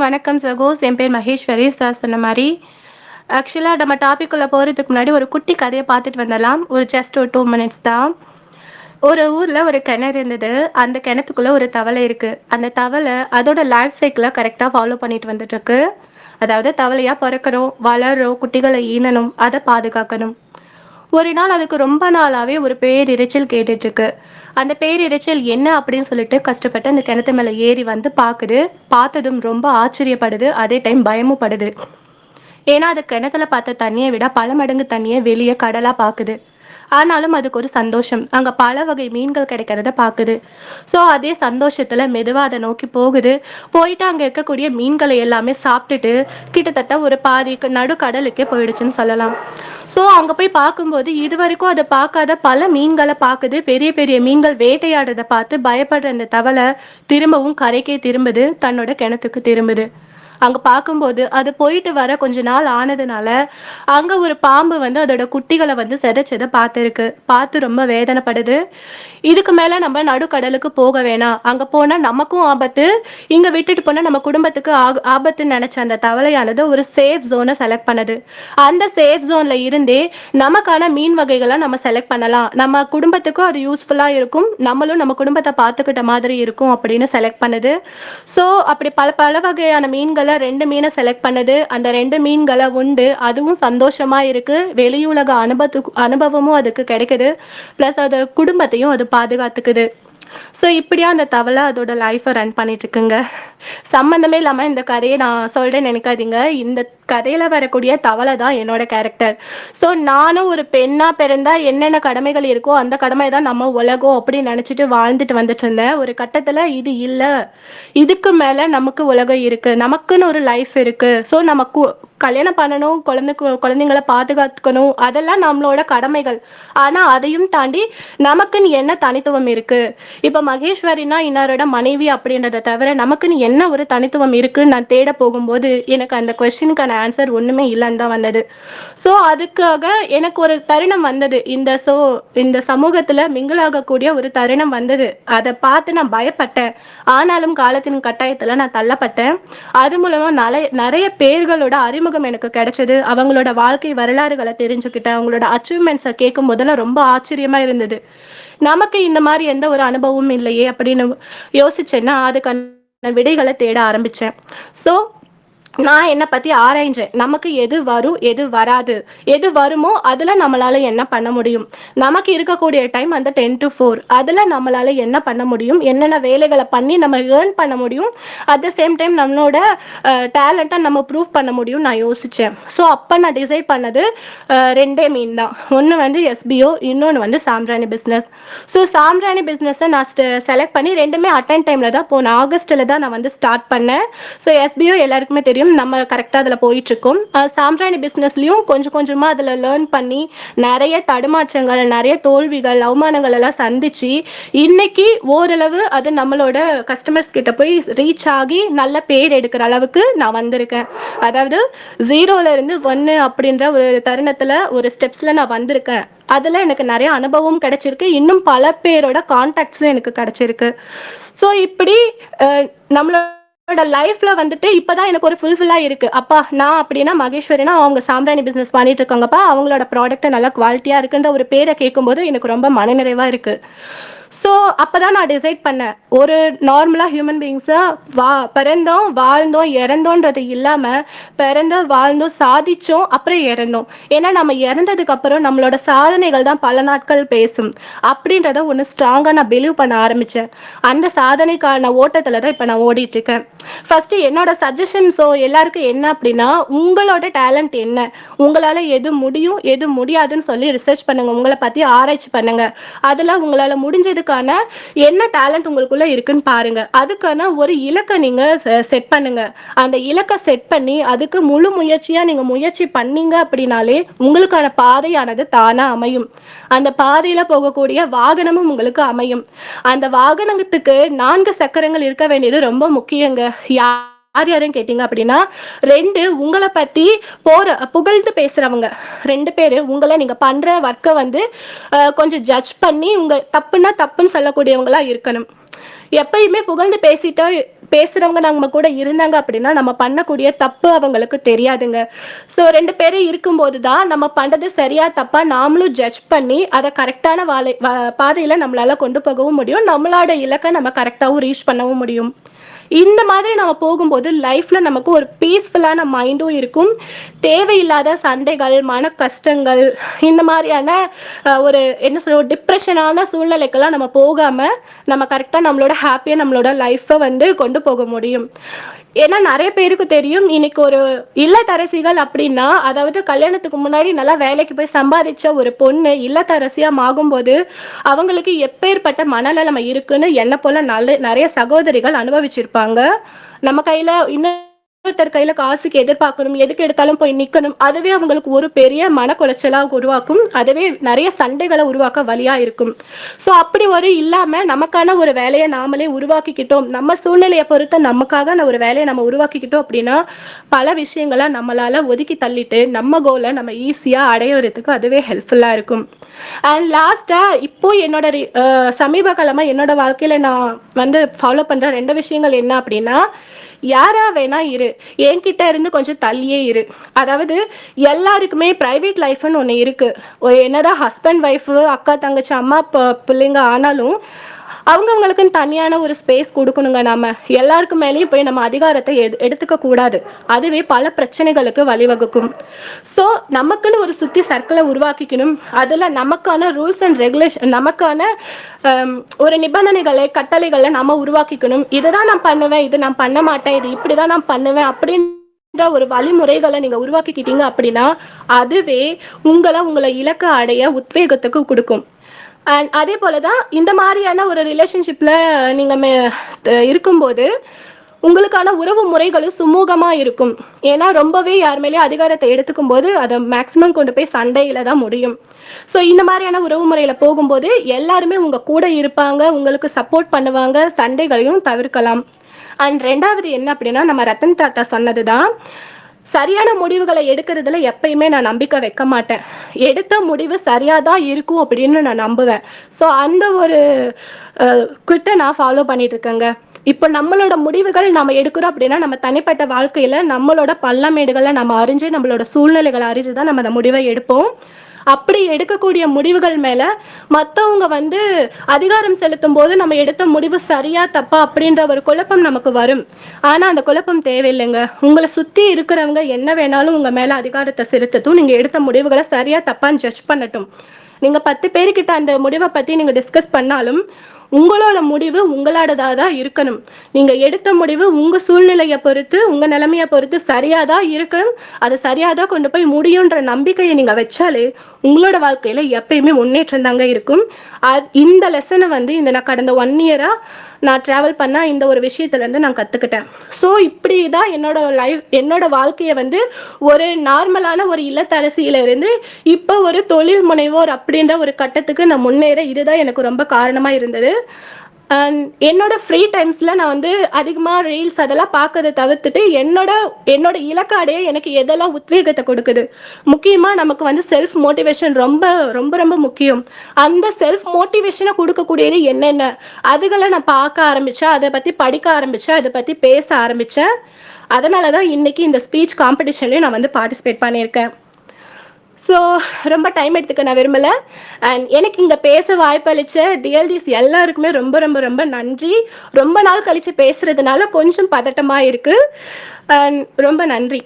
வணக்கம் சகோஸ். என் பேர் மகேஸ்வரி சார் சொன்ன மாதிரி. ஆக்சுவலாக நம்ம டாபிக் உள்ள போகிறதுக்கு முன்னாடி ஒரு குட்டி கதையை பார்த்துட்டு வந்துடலாம். ஒரு ஜஸ்ட் ஒரு டூ மினிட்ஸ் தான். ஒரு ஊரில் ஒரு கிணறு இருந்தது. அந்த கிணத்துக்குள்ளே ஒரு தவளை இருக்குது அந்த தவளை அதோட லைஃப் சைக்கிளை கரெக்டாக ஃபாலோ பண்ணிட்டு வந்துட்டுருக்கு அதாவது தவளையாக பிறக்கிறோம் வளரும் குட்டிகளை ஈனணும் அதை பாதுகாக்கணும். ஒரு நாள் அதுக்கு ரொம்ப நாளாவே ஒரு பேரிரைச்சல் கேட்டுட்டு இருக்கு அந்த பேரிரைச்சல் என்ன அப்படின்னு சொல்லிட்டு கஷ்டப்பட்டு அந்த கிணத்து மேல ஏறி வந்து பாக்குது. பார்த்ததும் ரொம்ப ஆச்சரியப்படுது. அதே டைம் பயமும் படுது. ஏன்னா அது கிணத்துல பார்த்த தண்ணியை விட பல மடங்கு தண்ணியை வெளியே கடலா பாக்குது. ஆனாலும் அதுக்கு ஒரு சந்தோஷம். அங்க பல வகை மீன்கள் கிடைக்கிறத பாக்குது. ஸோ அதே சந்தோஷத்துல மெதுவா அதை நோக்கி போகுது. போயிட்டு அங்க இருக்கக்கூடிய மீன்களை எல்லாமே சாப்பிட்டுட்டு கிட்டத்தட்ட ஒரு பாதி நடுக்கடலுக்கே போயிடுச்சுன்னு சொல்லலாம். ஸோ அங்கே போய் பார்க்கும்போது இது வரைக்கும் அதை பார்க்காத பல மீன்களை பார்க்குது பெரிய பெரிய மீன்கள் வேட்டையாடுறதை பார்த்து பயப்படுற அந்த தவளை திரும்பவும் கரைக்கே திரும்புது. தன்னோட கிணத்துக்கு திரும்புது. அங்கே பார்க்கும்போது அது போயிட்டு வர கொஞ்ச நாள் ஆனதுனால அங்கே ஒரு பாம்பு வந்து அதோட குட்டிகளை வந்து செதைச்சதை பார்த்துருக்கு. பார்த்து ரொம்ப வேதனைப்படுது. இதுக்கு மேலே நம்ம நடுக்கடலுக்கு போக வேணாம். அங்கே போனால் நமக்கும் ஆபத்து. இங்கே விட்டுட்டு போனால் நம்ம குடும்பத்துக்கு ஆபத்துன்னு நினச்ச அந்த தவளையானது ஒரு சேஃப் ஜோனை செலக்ட் பண்ணுது. அந்த சேஃப் ஜோனில் இருந்தே நமக்கான மீன் வகைகளை நம்ம செலக்ட் பண்ணலாம். நம்ம குடும்பத்துக்கும் அது யூஸ்ஃபுல்லாக இருக்கும். நம்மளும் நம்ம குடும்பத்தை பார்த்துக்கிட்ட மாதிரி இருக்கும் அப்படின்னு செலக்ட் பண்ணுது. ஸோ அப்படி பல பல வகையான மீன்களை ரெண்டு மீனை செலக்ட் பண்ணுது. அந்த ரெண்டு மீன்களை உண்டு. அதுவும் சந்தோஷமா இருக்கு. வெளியுலக அனுபவத்துக்கு அனுபவமும் அதுக்கு கிடைக்குது. ப்ளஸ் அது குடும்பத்தையும் அது பாதுகாத்துக்குது. ஸோ இப்படியா அந்த தவளை அதோட லைஃப்பை ரன் பண்ணிட்டு இருக்குங்க. சம்மந்தமே இல்லாமல் இந்த கதையை நான் சொல்கிறேன்னு நினைக்காதீங்க. இந்த கதையில் வரக்கூடிய தவளை தான் என்னோட கேரக்டர் ஸோ நானும் ஒரு பெண்ணாக பிறந்தா என்னென்ன கடமைகள் இருக்கோ அந்த கடமை தான் நம்ம உலகம் அப்படின்னு நினச்சிட்டு வாழ்ந்துட்டு வந்துட்டு இருந்தேன். ஒரு கட்டத்தில் இது இல்லை. இதுக்கு மேலே நமக்கு உலகம் இருக்குது நமக்குன்னு ஒரு லைஃப் இருக்குது ஸோ நம்ம கல்யாணம் பண்ணணும் குழந்தை குழந்தைங்களை பாதுகாத்துக்கணும். அதெல்லாம் நம்மளோட கடமைகள். ஆனால் அதையும் தாண்டி நமக்குன்னு என்ன தனித்துவம் இருக்குது இப்போ மகேஸ்வரினா இன்னாரோட மனைவி அப்படின்றத தவிர நமக்குன்னு என்ன ஒரு தனித்துவம் இருக்குன்னு நான் தேட போகும்போது எனக்கு அந்த கொஸ்டினுக்கான ஆன்சர் ஒன்றுமே இல்லைன்னு தான் வந்தது. ஸோ அதுக்காக எனக்கு ஒரு தருணம் வந்தது. இந்த ஸோ இந்த சமூகத்தில் மிங்கிளாகக்கூடிய ஒரு தருணம் வந்தது. அதை பார்த்து நான் பயப்பட்டேன். ஆனாலும் காலத்தின் கட்டாயத்தில் நான் தள்ளப்பட்டேன். அது மூலமாக நிறைய நிறைய பேர்களோட அறிமுகம் எனக்கு கிடைச்சது. அவங்களோட வாழ்க்கை வரலாறுகளை தெரிஞ்சுக்கிட்டேன். அவங்களோட அச்சீவ்மெண்ட்ஸை கேட்கும் போதெல்லாம் ரொம்ப ஆச்சரியமா இருந்தது. நமக்கு இந்த மாதிரி எந்த ஒரு அனுபவமும் இல்லையே அப்படின்னு யோசிச்சேன்னா அதுக்கான விடைகளை தேட ஆரம்பிச்சேன். ஸோ நான் என்னை பற்றி ஆராய்ஞ்சேன். நமக்கு எது வரும் எது வராது. எது வருமோ அதில் நம்மளால் என்ன பண்ண முடியும்? நமக்கு இருக்கக்கூடிய டைம் அந்த டென் டு ஃபோர் அதில் நம்மளால் என்ன பண்ண முடியும்? என்னென்ன வேலைகளை பண்ணி நம்ம ஏர்ன் பண்ண முடியும்? அட் த சேம் டைம் நம்மளோட டேலண்ட்டை நம்ம ப்ரூவ் பண்ண முடியும் நான் யோசித்தேன் ஸோ அப்போ நான் டிசைட் பண்ணது ரெண்டே மீன் தான். ஒன்று வந்து எஸ்பிஓ இன்னொன்று வந்து சாம்ராணி பிஸ்னஸ் ஸோ சாம்ராணி பிஸ்னஸை நான் செலக்ட் பண்ணி ரெண்டுமே அட்டன் டைமில் தான் போன ஆகஸ்ட்டில் தான் நான் வந்து ஸ்டார்ட் பண்ணேன். ஸோ எஸ்பிஓ எல்லாருக்குமே தெரியும். நம்ம கரெக்டாக அதில் போயிட்டுருக்கோம். சாம்ராணி பிஸ்னஸ்லையும் கொஞ்சம் கொஞ்சமாக அதில் லேர்ன் பண்ணி நிறைய தடுமாற்றங்கள் நிறைய தோல்விகள் அவமானங்கள் எல்லாம் சந்திச்சு இன்னைக்கு ஓரளவு அது நம்மளோட கஸ்டமர்ஸ் கிட்ட போய் ரீச் ஆகி நல்ல பேர் எடுக்கிற அளவுக்கு நான் வந்திருக்கேன். அதாவது ஜீரோல இருந்து ஒன்று அப்படின்ற ஒரு தருணத்தில் ஒரு ஸ்டெப்ஸில் நான் வந்திருக்கேன். அதில் எனக்கு நிறைய அனுபவம் கிடைச்சிருக்கு. இன்னும் பல பேரோட கான்டாக்ட்ஸும் எனக்கு கிடைச்சிருக்கு. ஸோ இப்படி நம்மளோட என்னோட லைஃப்ல வந்துட்டு இப்பதான் எனக்கு ஒரு ஃபுல்ஃபில்லா இருக்கு. அப்பா நான் அப்படின்னா மகேஸ்வரினா அவங்க சாம்பிராணி பிசினஸ் பண்ணிட்டு இருக்காங்கப்பா. அவங்களோட ப்ராடக்ட் நல்லா குவாலிட்டியா இருக்குன்ற ஒரு பேரை கேட்கும்போது எனக்கு ரொம்ப மனநிறைவா இருக்கு. ஸோ அப்போ தான் நான் டிசைட் பண்ணேன். ஒரு நார்மலாக ஹியூமன் பீயிங்ஸாக வா பிறந்தோம் வாழ்ந்தோம் இறந்தோன்றது இல்லாமல் பிறந்தோம் வாழ்ந்தோம் சாதித்தோம் அப்புறம் இறந்தோம். ஏன்னா நம்ம இறந்ததுக்கு அப்புறம் நம்மளோட சாதனைகள் தான் பல நாட்கள் பேசும். அப்படின்றத ஒன்று ஸ்ட்ராங்காக நான் பிலீவ் பண்ண ஆரம்பித்தேன் அந்த சாதனைக்கான ஓட்டத்தில் தான் இப்போ நான் ஓடிட்டுருக்கேன் ஃபஸ்ட்டு என்னோட சஜஷன்ஸோ எல்லாருக்கும் என்ன அப்படின்னா உங்களோட டேலண்ட் என்ன? உங்களால் எது முடியும் எது முடியாதுன்னு சொல்லி ரிசர்ச் பண்ணுங்கள் உங்களை பற்றி ஆராய்ச்சி பண்ணுங்கள் அதெல்லாம் உங்களால் முடிஞ்சது அதுக்கான என்ன டேலண்ட் உங்களுக்குள்ள இருக்குன்னு பாருங்க. அதுக்கான ஒரு இலக்கை நீங்க செட் பண்ணுங்க. அந்த இலக்கை செட் பண்ணி அதுக்கு முழு முயற்சியா நீங்க முயற்சி பண்ணீங்க அப்படின்னாலே உங்களுக்கான பாதையானது தானா அமையும். அந்த பாதையில போகக்கூடிய வாகனமும் உங்களுக்கு அமையும். அந்த வாகனத்துக்கு நான்கு சக்கரங்கள் இருக்க வேண்டியது ரொம்ப முக்கியங்க. யா யார் யாருன்னு கேட்டீங்க அப்படின்னா ரெண்டு உங்களை பத்தி போற புகழ்ந்து பேசுறவங்க. ரெண்டு பேரு உங்களை நீங்க பண்ற ஒர்க்கை வந்து கொஞ்சம் ஜட்ஜ் பண்ணி உங்க தப்புன்னா தப்புன்னு சொல்லக்கூடியவங்களா இருக்கணும். எப்பயுமே புகழ்ந்து பேசிட்டோ பேசுறவங்க நம்ம கூட இருந்தாங்க அப்படின்னா நம்ம பண்ணக்கூடிய தப்பு அவங்களுக்கு தெரியாதுங்க. ஸோ ரெண்டு பேரும் இருக்கும்போது தான் நம்ம பண்றது சரியா தப்பா நாமளும் ஜட்ஜ் பண்ணி அதை கரெக்டான வாழை பாதையில நம்மளால கொண்டு போகவும் முடியும். நம்மளோட இலக்கை நம்ம கரெக்டாகவும் ரீச் பண்ணவும் முடியும். இந்த மாதிரி நம்ம போகும்போது லைஃப்ல நமக்கு ஒரு பீஸ்ஃபுல்லான மைண்டும் இருக்கும். தேவையில்லாத சண்டைகள் மன கஷ்டங்கள் இந்த மாதிரியான ஒரு என்ன சொல்ற ஒரு டிப்ரெஷனான சூழ்நிலைக்கெல்லாம் நம்ம போகாம நம்ம கரெக்டாக நம்மளோட ஹாப்பியாக நம்மளோட லைஃப்பை வந்து கொண்டு போக முடியும். ஏன்னா நிறைய பேருக்கு தெரியும் இன்னைக்கு ஒரு இல்லத்தரசிகள் அப்படின்னா அதாவது கல்யாணத்துக்கு முன்னாடி நல்லா வேலைக்கு போய் சம்பாதிச்ச ஒரு பொண்ணு இல்லத்தரசியா ஆகும்போது அவங்களுக்கு எப்பேற்பட்ட மனநலம் இருக்குன்னு என்ன போல நல்ல நிறைய சகோதரிகள் அனுபவிச்சிருப்பாங்க. நம்ம கையில ஒருத்தர் கையில காசுக்கு எதிர்பார்க்கணும் எதுக்கு எடுத்தாலும் போய் நிக்கணும் அதுவே அவங்களுக்கு ஒரு பெரிய மன குலைச்சலா உருவாக்கும். அதுவே நிறைய சண்டைகளை உருவாக்க வழியா இருக்கும். ஸோ அப்படி ஒரு இல்லாம நமக்கான ஒரு வேலையை நாமளே உருவாக்கிக்கிட்டோம். நம்ம சூழ்நிலையை பொறுத்த நமக்காக ஒரு வேலையை நம்ம உருவாக்கிக்கிட்டோம் அப்படின்னா பல விஷயங்களை நம்மளால ஒதுக்கி தள்ளிட்டு நம்ம கோலை நம்ம ஈஸியா அடையிறதுக்கு அதுவே ஹெல்ப்ஃபுல்லா இருக்கும். அண்ட் லாஸ்டா இப்போ என்னோட சமீப காலமா என்னோட வாழ்க்கையில நான் வந்து ஃபாலோ பண்ற ரெண்டு விஷயங்கள் என்ன அப்படின்னா யாரா வேணா இரு. என்கிட்ட இருந்து கொஞ்சம் தள்ளியே இரு. அதாவது எல்லாருக்குமே பிரைவேட் லைஃப்னு ஒன்று இருக்கு. என்னதான் ஹஸ்பண்ட் ஒய்ஃபு அக்கா தங்கச்சி அம்மா பிள்ளைங்க ஆனாலும் அவங்கவுங்களுக்குன்னு தனியான ஒரு ஸ்பேஸ் கொடுக்கணுங்க நாம. எல்லாருக்கு மேலேயும் போய் நம்ம அதிகாரத்தை எடு எடுத்துக்க கூடாது. அதுவே பல பிரச்சனைகளுக்கு வழிவகுக்கும். ஸோ நமக்குன்னு ஒரு சுத்தி சர்க்கிளை உருவாக்கிக்கணும். அதில் நமக்கான ரூல்ஸ் அண்ட் ரெகுலேஷன் நமக்கான ஒரு நிபந்தனைகளை கட்டளைகளை நம்ம உருவாக்கிக்கணும். இதுதான் நான் பண்ணுவேன் இது நான் பண்ண மாட்டேன் இது இப்படிதான் நான் பண்ணுவேன் அப்படின்னு ஒரு வழிமுறைகளை நீங்க உருவாக்கிக்கிட்டீங்க அப்படின்னா அதுவே உங்களை உங்களை இலக்க அடைய உத்வேகத்துக்கு கொடுக்கும். அண்ட் அதே போலதான் இந்த மாதிரியான ஒரு ரிலேஷன்ஷிப்பில் நீங்கள் மே- த- இருக்கும்போது உங்களுக்கான உறவு முறைகளும் சுமூகமாக இருக்கும். ஏன்னா ரொம்பவே யார் மேலேயும் அதிகாரத்தை எடுத்துக்கும் போது அதை மேக்ஸிமம் கொண்டு போய் சண்டையில் தான் முடியும். ஸோ இந்த மாதிரியான உறவு முறையில் போகும்போது எல்லாருமே உங்கள் கூட இருப்பாங்க உங்களுக்கு சப்போர்ட் பண்ணுவாங்க சண்டைகளையும் தவிர்க்கலாம். அண்ட் ரெண்டாவது என்ன அப்படின்னா நம்ம ரத்தன் டாட்டா சொன்னது தான் சரியான முடிவுகளை எடுக்கிறதுல எப்பயுமே நான் நம்பிக்கை வைக்க மாட்டேன். எடுத்த முடிவு சரியாக தான் இருக்கும் அப்படின்னு நான் நம்புவேன். ஸோ அந்த ஒரு கிட்ட நான் ஃபாலோ பண்ணிட்டு இருக்கேங்க இப்போ நம்மளோட முடிவுகள் நம்ம எடுக்கிறோம் அப்படின்னா நம்ம தனிப்பட்ட வாழ்க்கையில நம்மளோட பள்ளமேடுகளை நம்ம அறிஞ்சு நம்மளோட சூழ்நிலைகளை அறிஞ்சு தான் நம்ம அந்த முடிவை எடுப்போம். அப்படி எடுக்கக்கூடிய முடிவுகள் மேல மத்தவங்க வந்து அதிகாரம் செலுத்தும் போது நம்ம எடுத்த முடிவு சரியா தப்பா அப்படின்ற ஒரு குழப்பம் நமக்கு வரும். ஆனா அந்த குழப்பம் தேவையில்லைங்க. உங்களை சுத்தி இருக்கிறவங்க என்ன வேணாலும் உங்க மேல அதிகாரத்தை செலுத்தட்டும். நீங்க எடுத்த முடிவுகளை சரியா தப்பான்னு ஜட்ஜ் பண்ணட்டும். நீங்க பத்து பேர்கிட்ட அந்த முடிவை பத்தி நீங்க டிஸ்கஸ் பண்ணாலும் உங்களோட முடிவு உங்களோடதா தான் இருக்கணும். நீங்க எடுத்த முடிவு உங்க சூழ்நிலையை பொறுத்து உங்க நிலைமையை பொறுத்து சரியாதான் இருக்கணும். அதை சரியாதான் கொண்டு போய் முடியுன்ற நம்பிக்கையை நீங்க வச்சாலே உங்களோட வாழ்க்கையில எப்பயுமே முன்னேற்றம் தாங்க இருக்கும். அ- இந்த லெசனை வந்து இந்த நான் கடந்த ஒன் இயரா நான் டிராவல் பண்ண இந்த ஒரு விஷயத்துல இருந்து நான் கத்துக்கிட்டேன். ஸோ இப்படி தான் என்னோட லைஃப் என்னோட வாழ்க்கையை வந்து ஒரு நார்மலான ஒரு இல்லத்தரசியில இருந்து இப்போ ஒரு தொழில் முனைவோர் அப்படின்ற ஒரு கட்டத்துக்கு நான் முன்னேற இதுதான் எனக்கு ரொம்ப காரணமா இருந்தது. என்னோட ஃப்ரீ டைம்ஸில் நான் வந்து அதிகமாக ரீல்ஸ் அதெல்லாம் பார்க்கறத தவிர்த்துட்டு என்னோட என்னோட இலக்காடே எனக்கு எதெல்லாம் உத்வேகத்தை கொடுக்குது? முக்கியமாக நமக்கு வந்து செல்ஃப் மோட்டிவேஷன் ரொம்ப ரொம்ப ரொம்ப முக்கியம். அந்த செல்ஃப் மோட்டிவேஷனை கொடுக்கக்கூடியது என்னென்ன? அதுகளை நான் பார்க்க ஆரம்பித்தேன் அதை பற்றி படிக்க ஆரம்பித்தேன் அதை பற்றி பேச ஆரம்பித்தேன் அதனால தான் இன்னைக்கு இந்த ஸ்பீச் காம்படிஷன்லேயும் நான் வந்து பார்ட்டிசிபேட் பண்ணியிருக்கேன். ஸோ ரொம்ப டைம் எடுத்துக்க நான் விரும்பலை. அண்ட் எனக்கு இங்கே பேச வாய்ப்பளித்த டிஎல்டிஸ் எல்லாருக்குமே ரொம்ப ரொம்ப ரொம்ப நன்றி. ரொம்ப நாள் கழித்து பேசுகிறதுனால கொஞ்சம் பதட்டமாக இருக்கு. அண்ட் ரொம்ப நன்றி.